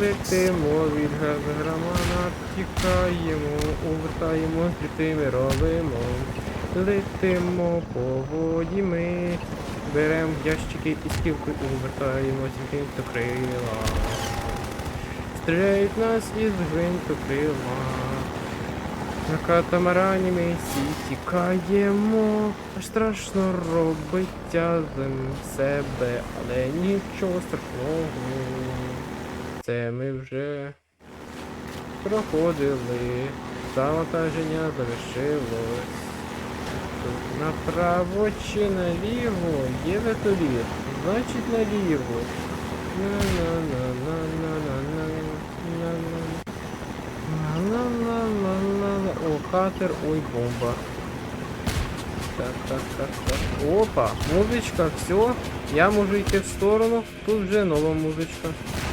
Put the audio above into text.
Летимо від громана, тікаємо, увертаємо, ми робимо. Летимо по воді ми. Беремо ящики і скілки увертаємо з гвинтокрила. Стріляють нас із гвинтокрила. На катамарані ми всі тікаємо. Аж страшно робить з себе, але нічого страшного. Це ми вже проходили. Завантаження завершилось. Тут направо чи наліво є вертоліт. Значить наліво. На-на-на-на-на-на-на-на. На-на-на-на-на. О, катер, ой, бомба. Так, так, так, так. Опа, музичка, все. Я можу йти в сторону. Тут вже нова музичка.